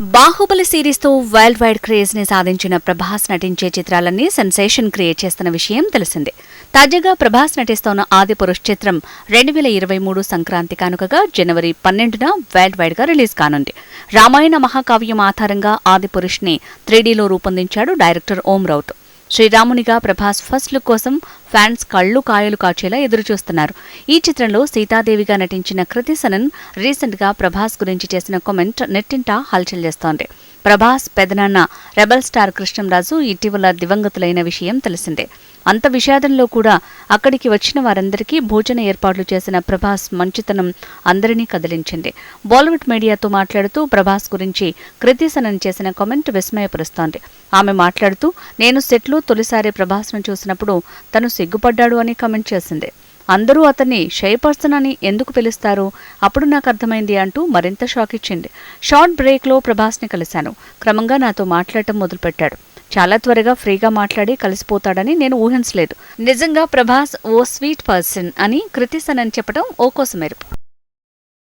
బాహుబలి సిరీస్తో world wide క్రేజ్ని సాధించిన ప్రభాస్ నటించే చిత్రాలన్నీ సెన్సేషన్ క్రియేట్ చేస్తున్న విషయం తెలిసిందే. తాజాగా ప్రభాస్ నటిస్తోన్న ఆది పురుష్ చిత్రం రెండు వేల ఇరవై మూడు సంక్రాంతి కానుకగా జనవరి పన్నెండున వరల్డ్ వైడ్గా రిలీజ్ కానుంది. రామాయణ మహాకావ్యం ఆధారంగా ఆది పురుష్ని త్రీడీలో రూపొందించాడు డైరెక్టర్ ఓం రౌత్. శ్రీరామునిగా ప్రభాస్ ఫస్ట్ లుక్ కోసం ఫ్యాన్స్ కళ్ళు కాయలు కాచేలా ఎదురుచూస్తున్నారు. ఈ చిత్రంలో సీతాదేవిగా నటించిన కృతి సనన్ రీసెంట్గా ప్రభాస్ గురించి చేసిన కామెంట్ నెట్టింట హల్చల్ చేస్తోంది. ప్రభాస్ పెదనాన్న రెబల్ స్టార్ కృష్ణంరాజు ఇటీవల దివంగతులైన విషయం తెలిసిందే. అంత విషాదంలో కూడా అక్కడికి వచ్చిన వారందరికీ భోజన ఏర్పాట్లు చేసిన ప్రభాస్ మంచితనం అందరినీ కదిలించింది. బాలీవుడ్ మీడియాతో మాట్లాడుతూ ప్రభాస్ గురించి కృతిసనన్ చేసిన కామెంట్ విస్మయపరుస్తోంది. ఆమె మాట్లాడుతూ నేను సెట్లో తొలిసారి ప్రభాస్ను చూసినప్పుడు తను సిగ్గుపడ్డాడు అని కామెంట్ చేసింది. అందరూ అతన్ని షై పర్సన్ అని ఎందుకు పిలుస్తారు? అప్పుడు నాకు అర్థమైంది అంటూ మరింత షాక్ ఇచ్చింది. షార్ట్ బ్రేక్లో ప్రభాస్ని కలిశాను. క్రమంగా నాతో మాట్లాడటం మొదలుపెట్టాడు. చాలా త్వరగా ఫ్రీగా మాట్లాడి కలిసిపోతాడని నేను ఊహించలేదు. నిజంగా ప్రభాస్ ఓ స్వీట్ పర్సన్ అని కృతిసనని అని చెప్పడం ఓ కోసమేరు.